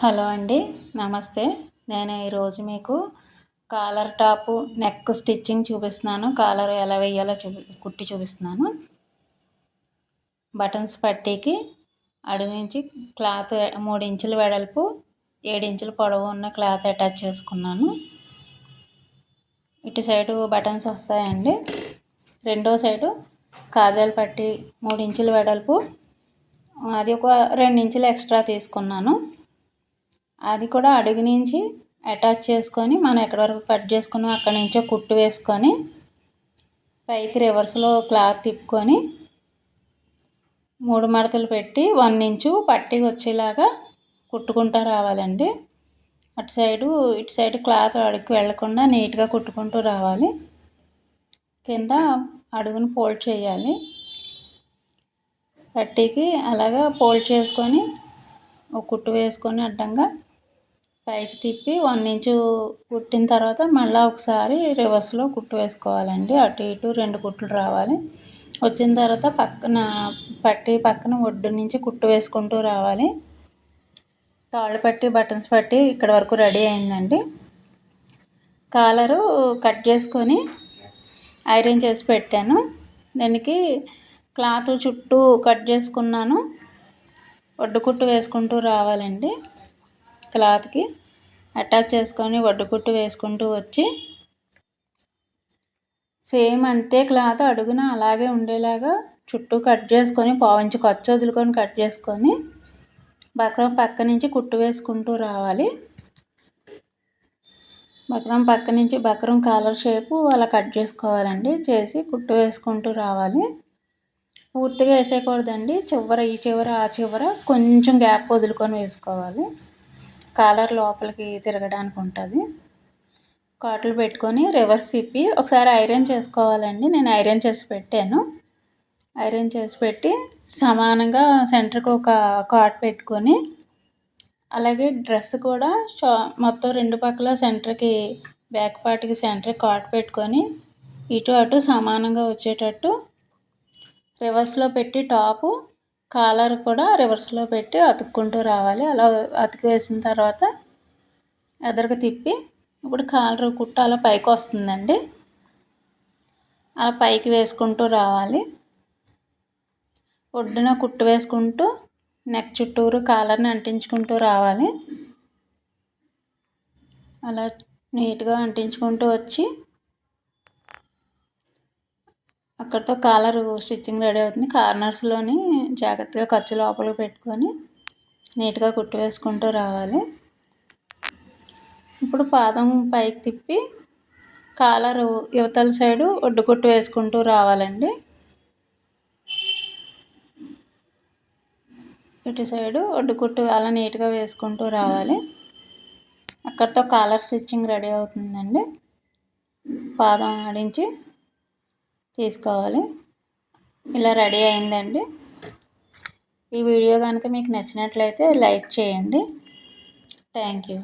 Hello అండి నమస్తే. నేను ఈరోజు మీకు కాలర్ టాపు నెక్ స్టిచ్చింగ్ చూపిస్తున్నాను. కాలర్ ఎలా వేయాలో చూపి కుట్టి చూపిస్తున్నాను. బటన్స్ పట్టీకి అడుగు నుంచి క్లాత్ మూడు ఇంచుల వెడల్పు ఏడు ఇంచుల పొడవు ఉన్న క్లాత్ అటాచ్ చేసుకున్నాను. ఇటు సైడు బటన్స్ వస్తాయండి. రెండో సైడు కాజల్ పట్టి మూడు ఇంచుల వెడల్పు అది ఒక రెండు ఇంచులు ఎక్స్ట్రా తీసుకున్నాను. అది కూడా అడుగు నుంచి అటాచ్ చేసుకొని మనం ఎక్కడి వరకు కట్ చేసుకున్నాం అక్కడి నుంచో కుట్టు వేసుకొని పైకి రివర్స్లో క్లాత్ తిప్పుకొని మూడు మడతలు పెట్టి వన్ ఇంచు పట్టి వచ్చేలాగా కుట్టుకుంటూ రావాలండి. అటు సైడు ఇటు సైడ్ క్లాత్ అడుగు వెళ్ళకుండా నీట్గా కుట్టుకుంటూ రావాలి. కింద అడుగును ఫోల్డ్ చేయాలి. పట్టీకి అలాగా ఫోల్డ్ చేసుకొని ఒక కుట్టు వేసుకొని అడ్డంగా పైకి తిప్పి వన్ ఇంచు కుట్టిన తర్వాత మళ్ళీ ఒకసారి రివర్స్లో కుట్టు వేసుకోవాలండి. అటు ఇటు రెండు కుట్లు రావాలి. వచ్చిన తర్వాత పక్కన పట్టి పక్కన ఒడ్డు నుంచి కుట్టు వేసుకుంటూ రావాలి. తాళ్ళు పట్టి బటన్స్ పట్టి ఇక్కడ వరకు రెడీ అయిందండి. కాలరు కట్ చేసుకొని ఐరన్ చేసి పెట్టాను. దానికి క్లాత్ చుట్టూ కట్ చేసుకున్నాను. ఒడ్డు కుట్టు వేసుకుంటూ రావాలండి. క్లాత్కి అటాచ్ చేసుకొని వడ్డుకుట్టు వేసుకుంటూ వచ్చి సేమ్ అంతే క్లాత్ అడుగున అలాగే ఉండేలాగా చుట్టూ కట్ చేసుకొని పావించి ఖర్చు వదులుకొని కట్ చేసుకొని బక్రం పక్క నుంచి కుట్టు వేసుకుంటూ రావాలి. బక్రం పక్క నుంచి బక్రం కాలర్ షేపు అలా కట్ చేసుకోవాలండి. చేసి కుట్టు వేసుకుంటూ రావాలి. పూర్తిగా వేసేయకూడదండి. చివర ఈ చివర ఆ చివర కొంచెం గ్యాప్ వదులుకొని వేసుకోవాలి. కాలర్ లోపలికి తిరగడానికి ఉంటుంది కాట్లు పెట్టుకొని రివర్స్ తిప్పి ఒకసారి ఐరన్ చేసుకోవాలండి. నేను ఐరన్ చేసి పెట్టాను. ఐరన్ చేసి పెట్టి సమానంగా సెంటర్కి ఒక కాట్ పెట్టుకొని అలాగే డ్రెస్ కూడా షా మొత్తం రెండు పక్కల సెంటర్కి బ్యాక్ పార్ట్కి సెంటర్కి కాట్ పెట్టుకొని ఇటు అటు సమానంగా వచ్చేటట్టు రివర్స్లో పెట్టి టాపు కాలర్ కూడా రివర్స్లో పెట్టి అతుక్కుంటూ రావాలి. అలా అతికి వేసిన తర్వాత ఎదరికి తిప్పి ఇప్పుడు కాలర్ కుట్ట అలా పైకి వస్తుందండి. అలా పైకి వేసుకుంటూ రావాలి. ఒడ్డున కుట్టు వేసుకుంటూ నెక్ చుట్టూరు కాలర్ని అంటించుకుంటూ రావాలి. అలా నీట్గా అంటించుకుంటూ వచ్చి అక్కడితో కాలర్ స్టిచ్చింగ్ రెడీ అవుతుంది. కార్నర్స్లోని జాగ్రత్తగా ఖర్చు లోపలికి పెట్టుకొని నీట్గా కుట్టు వేసుకుంటూ రావాలి. ఇప్పుడు పాదం పైకి తిప్పి కాలరు యువతల సైడు ఒడ్డు కుట్టు వేసుకుంటూ రావాలండి. ఇటు సైడు ఒడ్డు కుట్టు అలా నీట్గా వేసుకుంటూ రావాలి. అక్కడితో కాలర్ స్టిచ్చింగ్ రెడీ అవుతుందండి. పాదం ఆడించి తీసుకోవాలి. ఇలా రెడీ అయిందండి. ఈ వీడియో కనుక మీకు నచ్చినట్లయితే లైక్ చేయండి. Thank you.